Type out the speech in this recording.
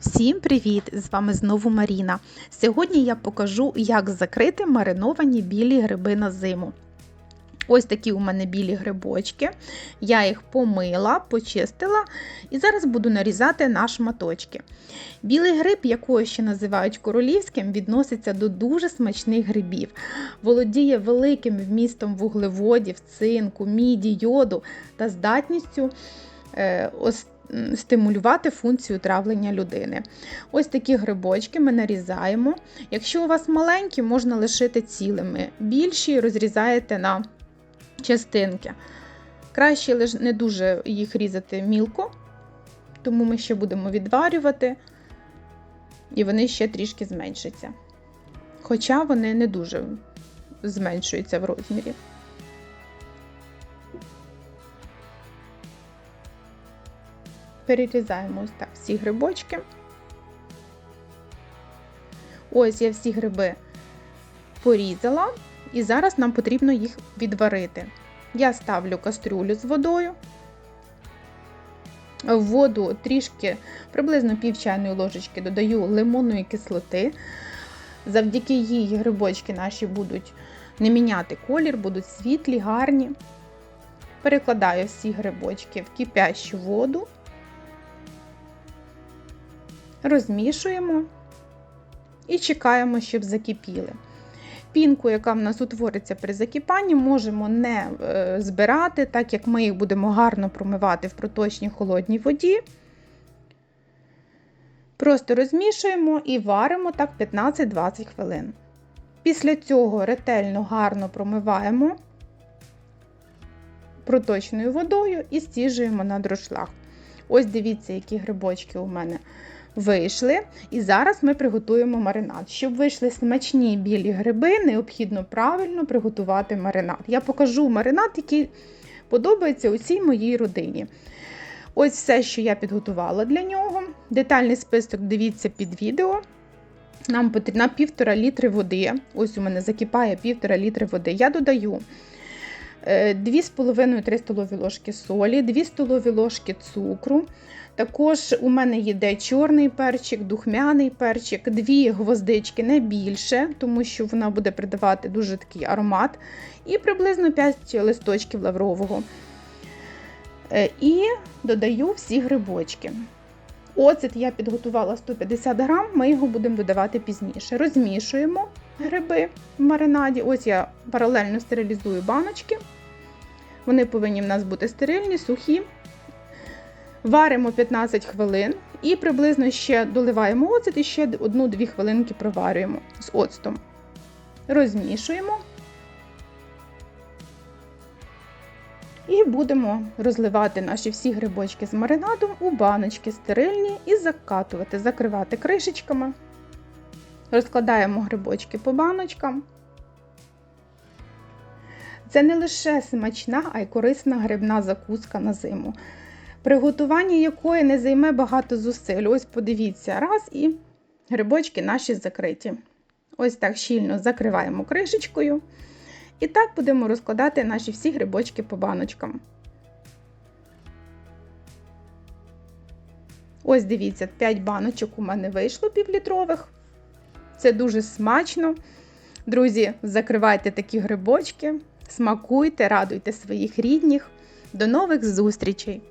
Всім привіт! З вами знову Маріна. Сьогодні я покажу, як закрити мариновані білі гриби на зиму. Ось такі у мене білі грибочки. Я їх помила, почистила і зараз буду нарізати на шматочки. Білий гриб, якого ще називають королівським, відноситься до дуже смачних грибів. Володіє великим вмістом вуглеводів, цинку, міді, йоду та здатністю е, стимулювати функцію травлення людини. Ось такі грибочки ми нарізаємо. Якщо у вас маленькі, можна лишити цілими. Більші розрізаєте на частинки. Краще не дуже їх різати мілко, тому ми ще будемо відварювати, і вони ще трішки зменшаться. Хоча вони не дуже зменшуються в розмірі. Перерізаємо ось так всі грибочки. Ось я всі гриби порізала, і зараз нам потрібно їх відварити. Я ставлю кастрюлю з водою. В воду трішки, приблизно пів чайної ложечки додаю лимонної кислоти. Завдяки їй грибочки наші будуть не міняти колір, будуть світлі, гарні. Перекладаю всі грибочки в кипящу воду, розмішуємо і чекаємо, щоб закипіли. Пінку, яка в нас утвориться при закипанні, можемо не е, збирати, так як ми їх будемо гарно промивати в проточній холодній воді. Просто розмішуємо і варимо так 15-20 хвилин. Після цього ретельно гарно промиваємо проточною водою і стіжуємо на дрошлах. Ось дивіться, які грибочки у мене вийшли. І зараз ми приготуємо маринад. Щоб вийшли смачні білі гриби, необхідно правильно приготувати маринад. Я покажу маринад, який подобається усій моїй родині. Ось все, що я підготувала для нього. Детальний список дивіться під відео. Нам потрібно півтора літри води. Ось у мене закипає півтора літри води. Я додаю 2,5-3 столові ложки солі, 2 столові ложки цукру. Також у мене йде чорний перчик, духмяний перчик, дві гвоздички, не більше, тому що вона буде придавати дуже такий аромат. І приблизно 5 листочків лаврового. Е, І додаю всі грибочки. Оцет я підготувала 150 грам, ми його будемо додавати пізніше. Розмішуємо гриби в маринаді. Ось я паралельно стерилізую баночки. Вони повинні в нас бути стерильні, сухі. Варимо 15 хвилин і приблизно ще доливаємо оцет і ще 1-2 хвилинки проварюємо з оцтом. Розмішуємо. І будемо розливати наші всі грибочки з маринадом у баночки стерильні і закатувати, закривати кришечками. Розкладаємо грибочки по баночкам. Це не лише смачна, а й корисна грибна закуска на зиму, приготування якої не займе багато зусиль. Ось подивіться, раз і грибочки наші закриті. Ось так щільно закриваємо кришечкою. І так будемо розкладати наші всі грибочки по баночкам. Ось дивіться, 5 баночок у мене вийшло півлітрових. Це дуже смачно. Друзі, закривайте такі грибочки, смакуйте, радуйте своїх рідних. До нових зустрічей!